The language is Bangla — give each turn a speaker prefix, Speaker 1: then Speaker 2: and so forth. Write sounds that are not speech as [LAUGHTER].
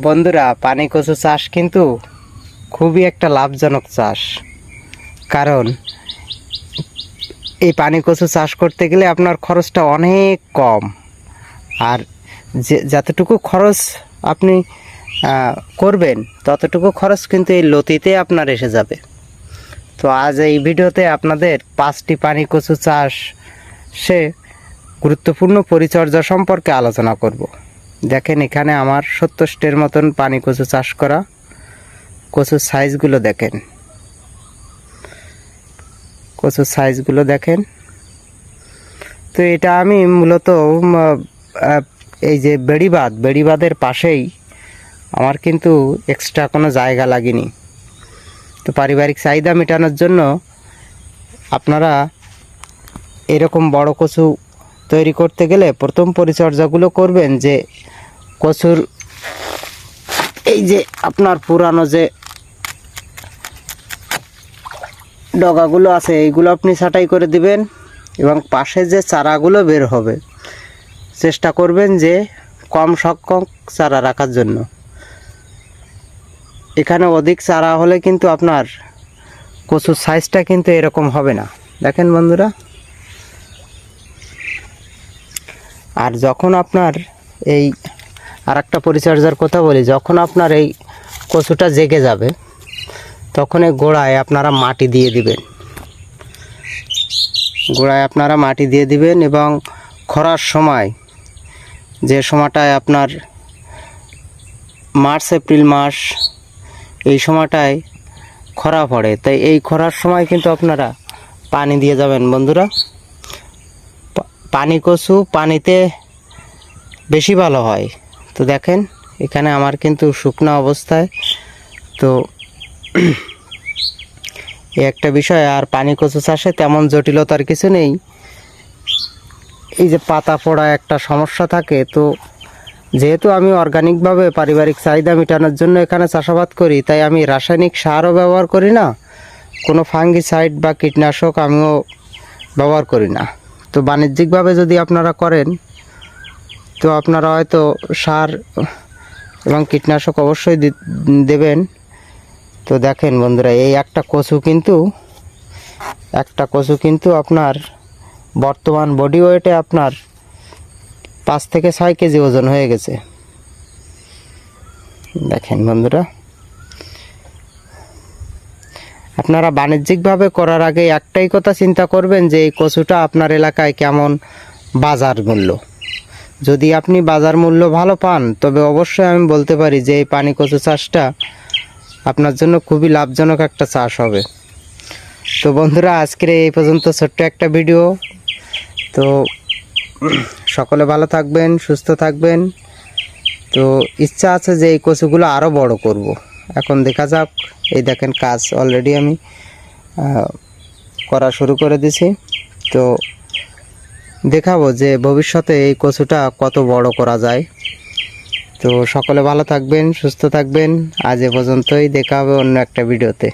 Speaker 1: বন্ধুরা, পানি কচু চাষ কিন্তু খুবই একটা লাভজনক চাষ। কারণ এই পানি কচু চাষ করতে গেলে আপনার খরচটা অনেক কম। আর যে, যতটুকু খরচ আপনি করবেন, ততটুকু খরচ কিন্তু এই লতিতে আপনার এসে যাবে। তো আজ এই ভিডিওতে আপনাদের পাঁচটি পানি কচু চাষ সে গুরুত্বপূর্ণ পরিচর্যা সম্পর্কে আলোচনা করব। দেখেন এখানে আমার সত্তরটের মতন পানি কচু চাষ করা, কচুর সাইজগুলো দেখেন। কচুর সাইজগুলো দেখেন। তো এটা আমি মূলত এই যে বেড়িবাঁধ, বেড়িবাঁধের পাশেই আমার কিন্তু এক্সট্রা কোনো জায়গা লাগেনি। তো পারিবারিক চাহিদা মেটানোর জন্য আপনারা এরকম বড় কচু তৈরি করতে গেলে প্রথম পরিচর্যাগুলো করবেন যে কচুর এই যে আপনার পুরানো যে ডগাগুলো আছে, এইগুলো আপনি ছাঁটাই করে দিবেন এবং পাশে যে চারাগুলো বের হবে, চেষ্টা করবেন যে কম সংখ্যক চারা রাখার জন্য। এখানে অধিক চারা হলে কিন্তু আপনার কচুর সাইজটা কিন্তু এরকম হবে না। দেখেন বন্ধুরা। আর যখন আপনার এই আর একটা পরিচর্যার কথা বলি, যখন আপনার এই কচুটা জেগে যাবে, তখন এই গোড়ায় আপনারা মাটি দিয়ে দিবেন। গোড়ায় আপনারা মাটি দিয়ে দিবেন এবং খরার সময় যে সময়টায় আপনার মার্চ, এপ্রিল মাস, এই সময়টায় খরা পড়ে, তাই এই খরার সময় কিন্তু আপনারা পানি দিয়ে যাবেন বন্ধুরা। পানি কচু পানিতে বেশি ভালো হয়। তো দেখেন, এখানে আমার কিন্তু শুকনো অবস্থায়। তো [CLEARS THROAT] এই একটা বিষয়, আর পানি কচু চাষে তেমন জটিলতার কিছু নেই। এই যে পাতা পড়া একটা সমস্যা থাকে, তো যেহেতু আমি অর্গানিকভাবে পারিবারিক চাহিদা মেটানোর জন্য এখানে চাষাবাদ করি, তাই আমি রাসায়নিক সারও ব্যবহার করি না, কোনো ফাঙ্গিসাইড বা কীটনাশক আমিও ব্যবহার করি না। তো বাণিজ্যিকভাবে যদি আপনারা করেন তো আপনারা হয়তো সার এবং কীটনাশক অবশ্যই দেবেন। তো দেখেন বন্ধুরা, এই একটা কচু কিন্তু, একটা কচু কিন্তু আপনার বর্তমান বডি ওয়েটে আপনার পাঁচ থেকে ছয় কেজি ওজন হয়ে গেছে। দেখেন বন্ধুরা, আপনারা বাণিজ্যিকভাবে করার আগে একটাই কথা চিন্তা করবেন যে এই কচুটা আপনার এলাকায় কেমন বাজার মূল্য। যদি আপনি বাজার মূল্য ভালো পান, তবে অবশ্যই আমি বলতে পারি যে এই পানি কচু চাষটা আপনার জন্য খুবই লাভজনক একটা চাষ হবে। তো বন্ধুরা, আজকের এই পর্যন্ত ছোট্ট একটা ভিডিও। তো সকলে ভালো থাকবেন, সুস্থ থাকবেন। তো ইচ্ছা আছে যে এই কচুগুলো আরও বড় করব। এখন দেখা যাক, এই দেখেন কাজ অলরেডি আমি করা শুরু করে দিছি। তো দেখাবো যে ভবিষ্যতে এই কচুটা কত বড় করা যায়। তো সকলে ভালো থাকবেন, সুস্থ থাকবেন। আজ এ পর্যন্তই, দেখা হবে অন্য একটা ভিডিওতে।